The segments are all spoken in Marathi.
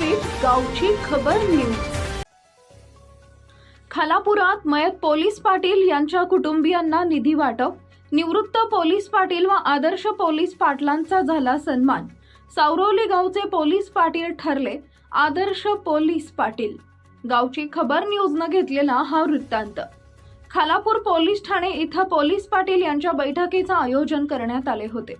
गावची खबर न्यूज. खालापुरात मयत पोलीस पाटील यांच्या कुटुंबियांना निधी वाटप. निवृत्त पोलीस पाटील व आदर्श पोलीस पाटलांचा झाला सन्मान. सावरवली गावचे पोलीस पाटील ठरले आदर्श पोलीस पाटील. गावची खबर न्यूजनं घेतलेला हा वृत्तांत. खालापूर पोलीस ठाणे इथं पोलीस पाटील यांच्या बैठकीचं आयोजन करण्यात आले होते.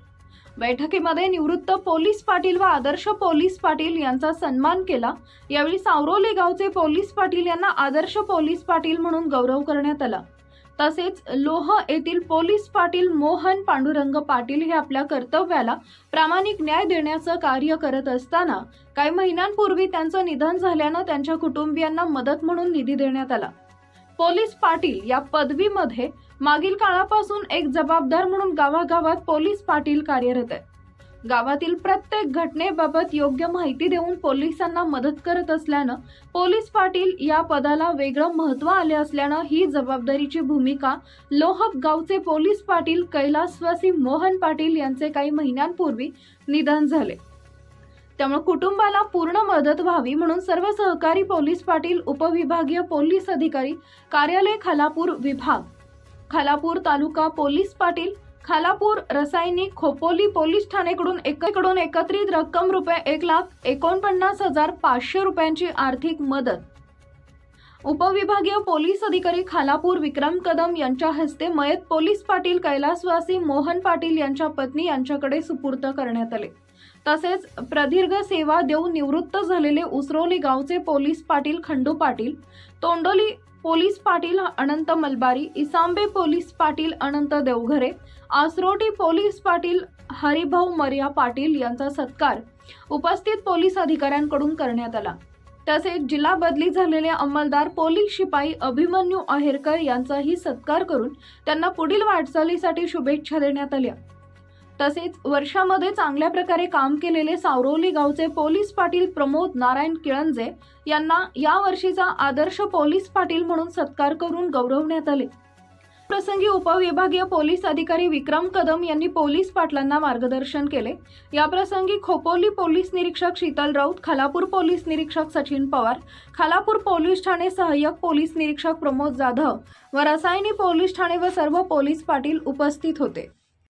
बैठकीमध्ये निवृत्त पोलीस पाटील व आदर्श पोलीस पाटील यांचा सन्मान केला. यावेळी सावरोली गावचे पोलीस पाटील यांना आदर्श पोलीस पाटील म्हणून गौरव करण्यात आला. तसेच लोह येथील पोलीस पाटील मोहन पांडुरंग पाटील हे आपल्या कर्तव्याला प्रामाणिक न्याय देण्याचं कार्य करत असताना काही महिन्यांपूर्वी त्यांचं निधन झाल्यानं त्यांच्या कुटुंबियांना मदत म्हणून निधी देण्यात आला. पोलीस पाटील या पदवीमध्ये मागील काळापासून एक जबाबदार म्हणून गावागावात पोलीस पाटील कार्यरत आहे गावातील प्रत्येक घटनेबाबत योग्य माहिती देऊन पोलिसांना मदत करत असल्यानं पोलीस पाटील या पदाला वेगळं महत्त्व आले असल्यानं ही जबाबदारीची भूमिका लोहब गावचे पोलीस पाटील कैलासवासी मोहन पाटील यांचे काही महिन्यांपूर्वी निधन झाले. त्यामुळे कुटुंबाला पूर्ण मदत व्हावी म्हणून सर्व सहकारी पोलीस पाटील उपविभागीय पोलीस अधिकारी कार्यालय खालापूर विभाग खालापूर तालुका पोलीस पाटील खालापूर रसायनिक खोपोली पोलीस ठाणेकडून एकडून एकत्रित रक्कम रुपये एक लाख एकोणपन्नास हजार पाचशे रुपयांची आर्थिक मदत. उपविभागीय पोलीस अधिकारी खालापूर विक्रम कदम यांच्या हस्ते मयत पोलीस पाटील कैलासवासी मोहन पाटील यांच्या पत्नी यांच्याकडे सुपूर्त करण्यात आले. तसेच प्रदीर्घ सेवा देऊन निवृत्त झालेले उसरोली गावचे police Patil Khandu Patil Tondoli police Patil Anant Malbari Isambe police Patil Anant Devghare Asroti police Patil Haribhau मर्या पाटील यांचा सत्कार उपस्थित पोलीस अधिकाऱ्यांकडून करण्यात आला. तसेच जिल्हा बदली झालेले अंमलदार पोलीस शिपाई अभिमन्यू अहेरकर यांचाही सत्कार करून त्यांना पुढील वाटचालीसाठी शुभेच्छा देण्यात आल्या. तसेच वर्षामध्ये चांगल्या प्रकारे काम केलेले सावरोली गावचे पोलीस पाटील प्रमोद नारायण किळंजे यांना या वर्षीचा आदर्श पोलीस पाटील म्हणून सत्कार करून गौरवण्यात आले. प्रसंगी उपविभागीय पोलीस अधिकारी विक्रम कदम यांनी पोलीस पाटलांना मार्गदर्शन केले. याप्रसंगी खोपोली पोलीस निरीक्षक शीतल राऊत खालापूर पोलीस निरीक्षक सचिन पवार खालापूर पोलीस ठाणे सहाय्यक पोलीस निरीक्षक प्रमोद जाधव व रसायनी पोलीस ठाणे व सर्व पोलीस पाटील उपस्थित होते.